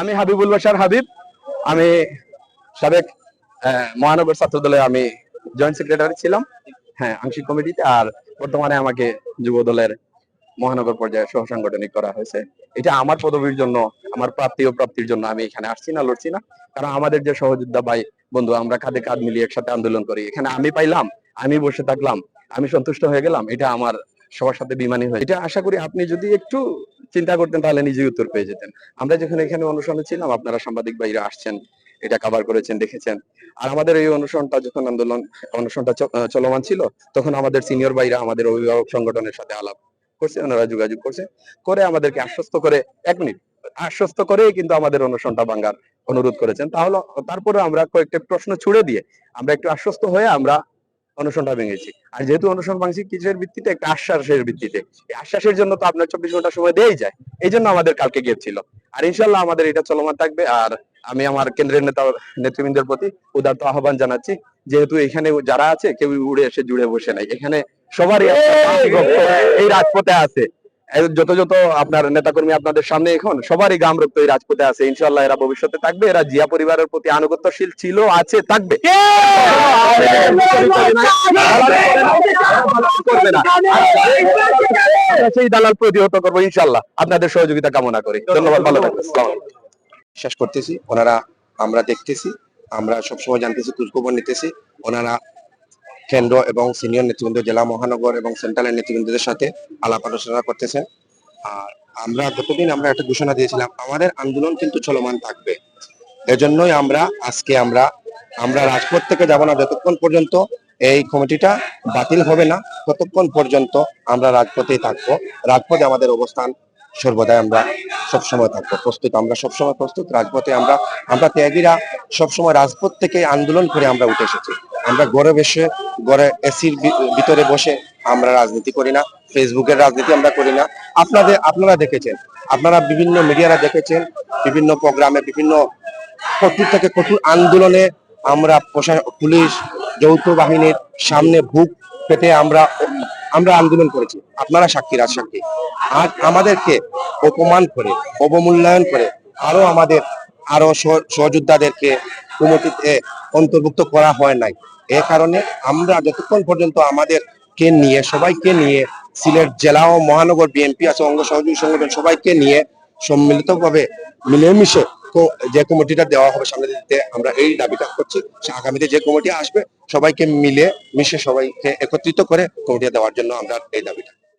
আমি হাবিবুল বাসার হাবিব। আমি সাবেক মহানগর ছাত্র দলে আমি জয়েন্ট সেক্রেটারি ছিলাম। হ্যাঁ আংশিক কমিটিতে, আর বর্তমানে আমাকে যুব দলের মহানগর পর্যায়ে সহ সাংগঠনিক করা হয়েছে। এটা আমার পদবীর জন্য, আমার প্রাপ্তি ও প্রাপ্তির জন্য আমি এখানে আসছি না, লড়ছি না। কারণ আমাদের যে সহযোদ্ধা ভাই, বন্ধু, আমরা কাঁধে কাঁধ মিলিয়ে একসাথে আন্দোলন করি। এখানে আমি পাইলাম, আমি বসে থাকলাম, আমি সন্তুষ্ট হয়ে গেলাম। এটা আমার সবার সাথে বিমানী হয়ে। এটা আশা করি আপনি যদি একটু চিন্তা করতেন তাহলে নিজেই উত্তর পেয়ে যেতেন। আমরা যখন এখানে অনুষ্ঠানে ছিলাম, আপনারা সাংবাদিক ভাইরা আসছেন, এটা কভার করেছেন, দেখেছেন। আর আমাদের এই অনুষ্ঠানটা যখন আন্দোলন, অনুষ্ঠানটা চলমান ছিল, তখন আমাদের সিনিয়র ভাইরা, আমাদের অভিভাবক সংগঠনের সাথে আলাপ করছে, ওনারা যোগাযোগ করছে, করে আমাদেরকে আশ্বস্ত করে, এক মিনিট, আশ্বস্ত করে কিন্তু আমাদের অনুষ্ঠানটা ভাঙ্গার অনুরোধ করেছেন। তাহলে, তারপরে আমরা কয়েকটা প্রশ্ন ছুড়ে দিয়ে, আমরা একটু আশ্বস্ত হয়ে আমরা অনুষ্ঠানটা ভেঙেছি। আর যেহেতু অনুষ্ঠান ভাঙছি কিসের ভিত্তিতে একটা আশ্বাসের ভিত্তিতে। এই আশ্বাসের জন্য তো আপনার চব্বিশ ঘণ্টা সময় দেয় যায়। এই জন্য আমাদের কালকে গেপ ছিল। আর ইনশাল্লাহ আমাদের এটা চলমান থাকবে। আর আমি আমার কেন্দ্রের নেতা নেতৃবৃন্দের প্রতি উদারত আহ্বান জানাচ্ছি। যেহেতু এখানে যারা আছে কেউ উড়ে এসে জুড়ে বসে নাই। এখানে সবারই এই রাজপথে আছে। যত যত আপনার নেতাকর্মী আপনাদের সামনে এখন, সবারই গাম রক্ত এই রাজপথে আছে। ইনশাল্লাহ এরা ভবিষ্যতে থাকবে। এরা জিয়া পরিবারের প্রতি আনুগত্যশীল ছিল, আছে, থাকবে। সেই দালাল প্রতিহত করব ইনশাল্লাহ আপনাদের সহযোগিতা কামনা করি। ধন্যবাদ, ভালো থাকবেন। বিশ্বাস করতেছি। ওনারা, আমরা দেখতেছি। আমরা সবসময় জানতেছি, খোঁজখবর নিতেছি। ওনারা কেন্দ্র এবং সিনিয়র নেতৃবৃন্দ জেলা মহানগর এবং সেন্ট্রালের নেতৃবৃন্দদের সাথে আলাপ আলোচনা করতেছেন। আর আমরা গতদিন আমরা একটা ঘোষণা দিয়েছিলাম, আমাদের আন্দোলন কিন্তু চলমান থাকবে। এজন্যই আমরা আজকে আমরা আমরা রাজপথ থেকে যাব না, যতক্ষণ পর্যন্ত এই কমিটিটা বাতিল হবে না, ততক্ষণ পর্যন্ত আমরা রাজপথেই থাকব। রাজপথে আমাদের অবস্থান সর্বদাই আমরা সবসময় থাকব, প্রস্তুত আমরা সবসময় প্রস্তুত, রাজপথে আমরা আমরা ত্যাগীরা সবসময় রাজপথ থেকে আন্দোলন করে আমরা উঠে এসেছি। আমরা গড়ে বসে, গড়ে এসির ভিতরে বসে আমরা রাজনীতি করি না, ফেসবুকের রাজনীতি আমরা করি না। আপনাদের, আপনারা দেখেছেন, আপনারা বিভিন্ন মিডিয়ারা দেখেছেন, বিভিন্ন প্রোগ্রামে, বিভিন্ন কঠোর থেকে কঠোর আন্দোলনে আমরা প্রশা- পুলিশ, যৌথ বাহিনীর সামনে বুক পেতে আমরা আমরা আন্দোলন করেছি। আপনারা সাক্ষী রাজ সাক্ষী আর আমাদেরকে অপমান করে, অবমূল্যায়ন করে, আরও আমাদের, আরও সহযোদ্ধাদেরকে কমিটিতে অন্তর্ভুক্ত করা হয় নাই। এ কারণে আমরা যতক্ষণ পর্যন্ত আমাদেরকে নিয়ে, সবাইকে নিয়ে সিলেট জেলা ও মহানগর বিএনপি আছে, অঙ্গ সহযোগী সংগঠন, সবাইকে নিয়ে সম্মিলিত সম্মিলিতভাবে মিলেমিশে কো- যে কমিটিটা দেওয়া হবে সামনে দিতে আমরা এই দাবিটা করছি আগামীতে যে কমিটি আসবে, সবাইকে মিলে মিশে সবাইকে একত্রিত করে কমিটি দেওয়ার জন্য আমরা এই দাবিটা